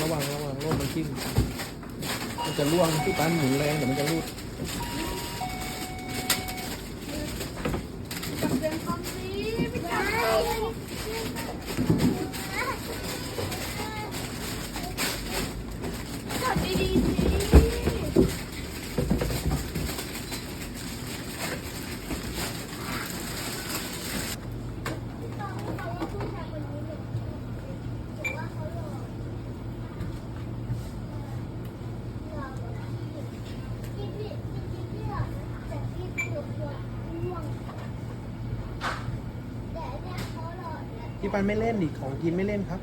ระวังระวังร่มมันทิ่มมันจะร่วงที่ป้นหมุนแรงเดี๋ยวมันจะรูดจับเดินคอมซีไม่ได้ พี่ปันไม่เล่นดิของกินไม่เล่นครับ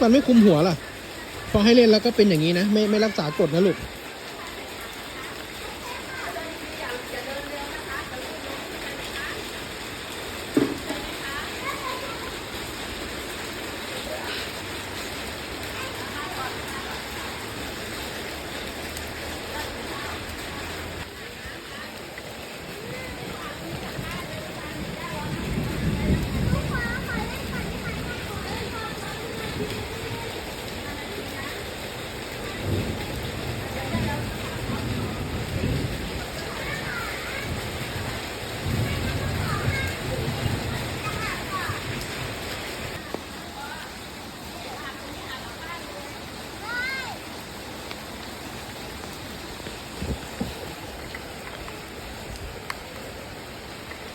ปันไม่คุมหัวล่ะ พอให้เล่นแล้วก็เป็นอย่างนี้นะ ไม่ไม่รักษากฎนะลูก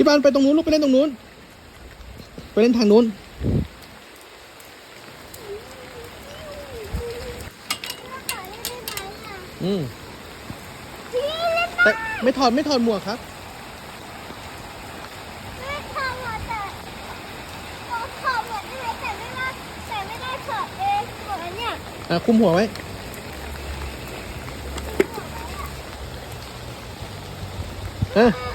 พี่ปันไปตรงนู้นลูกไปเล่นตรงนู้น ไปเล่นทางนู้น อืมแต่ไม่ถอดไม่ถอดหมวกครับ อะคุมหัวไว้ เอะมาเก็บอ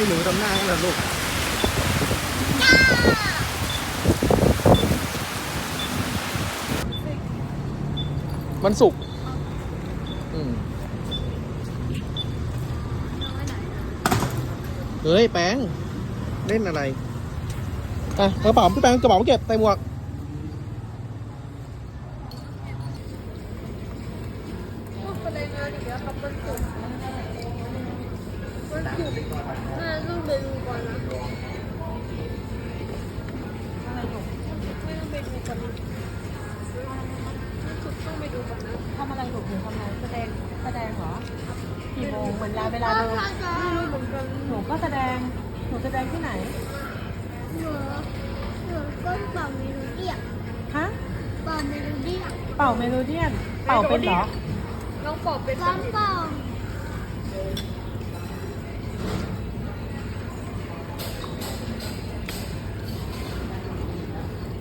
ทำไมหนูทำหน้าล่ะลูกมันสุกเฮ้ยแป้งเล่นอะไรอะกระเป๋าพี่แป้งกระเป๋าเก็บใส่หมวก นถูกแม่ต้องไปดูก่อนนะอะไรลูกไม่ต้องไปดูก่อนนะถูกต้องไปดูก่อนนะทำอะไรลูกหนูทำอะไรแสดงแสดงเหรอกี่โมงเหมือนเวลาเดินไม่รู้เหมือนกันหนูก็แสดงหนูแสดงที่ไหนหนูหนูก็เป่าเมโลดี้อะฮะเป่าเมโลดี้อะเป่าเมโลเดียนเป่าเป็นเหรอน้องเป่าเป็นน้องเป่า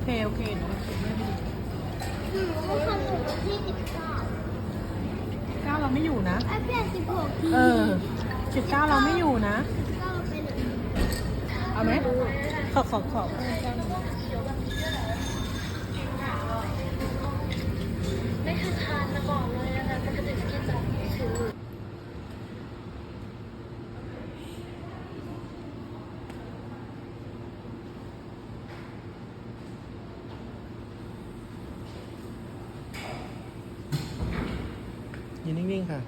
เคโอเคหนูไม่ดีหนูก็ทำหนูวันที่สิบเก้าเก้าเราไม่อยู่นะ ไอ้เปลี่ยนสิบหกทีเออสิบเก้าเราไม่อยู่นะสิบเก้าไปไหนเอาไหมขอขอขอไม่เคยทานมาก่อนเลยนะคะปกติจะกินแบบนี้ซื้อ ยื นนิ่งๆค่ะ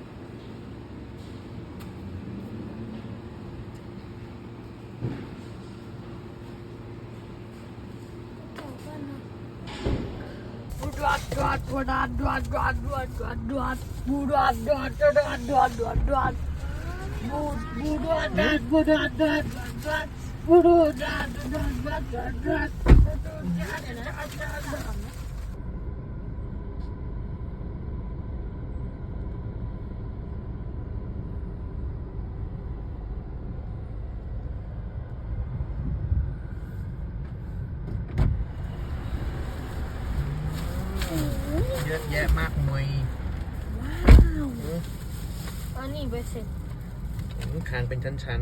ยอะแยะมากมายอันนี้ไปเสร็จคางเป็นชั้น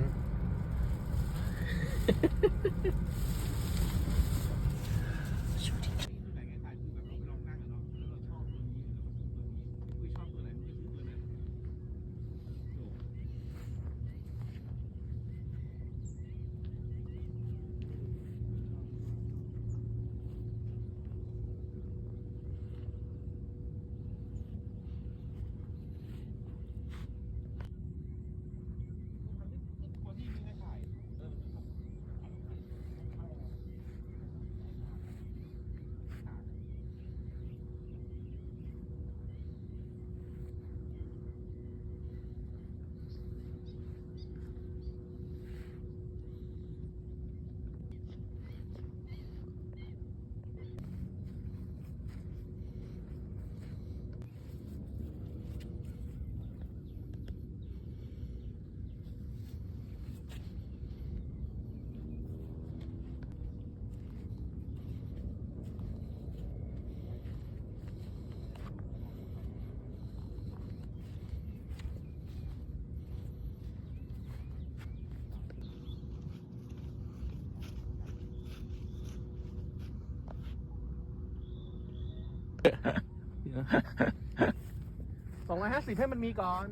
สองร้อยห้าสิบให้มันมีก่อน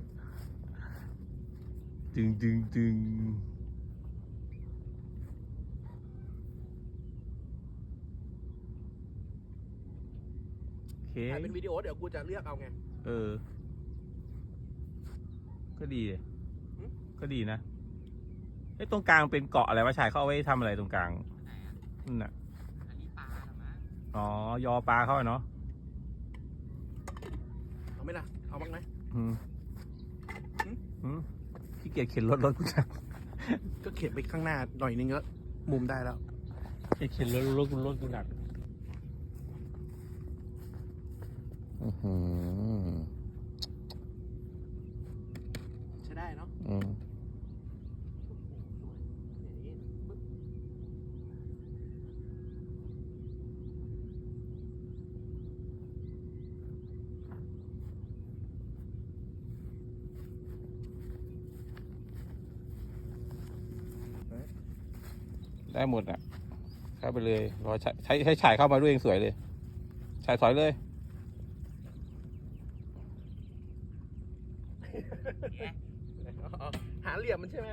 ดึงดึงดึงโอเค ถ่ายเป็นวิดีโอเดี๋ยวกูจะเลือกเอาไง เออ ก็ดี หึ ก็ดีนะไอ้ยตรงกลางเป็นเกาะอะไรวะชายเขาเอาไว้ทำอะไรตรงกลางนั่นน่ะอ๋อยอปลาเข้าอะเนาะเอา ไหมล่ะ เอาบ้างไหมอืมหึอืมขี้เกียจเข็นรถรถกูจังก็เข็นไปข้างหน้าหน่อยนึงก็มุมได้แล้วขี้เกียจเข็นรถรถกูรถกูหนักอือหือ ใช้ได้เนาะ อืม ได้หมดอะ เข้าไปเลยรอใช้ใช้ใช้ฉายเข้ามาด้วยเองสวยเลยฉายถอยเลยเอาหาเหลี่ยมมันใช่ไหม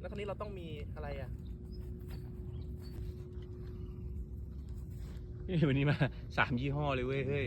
แล้วคราวนี้เราต้องมีอะไรอะนี่วันนี้มาสามยี่ห้อเลยเว้ยเฮ้ย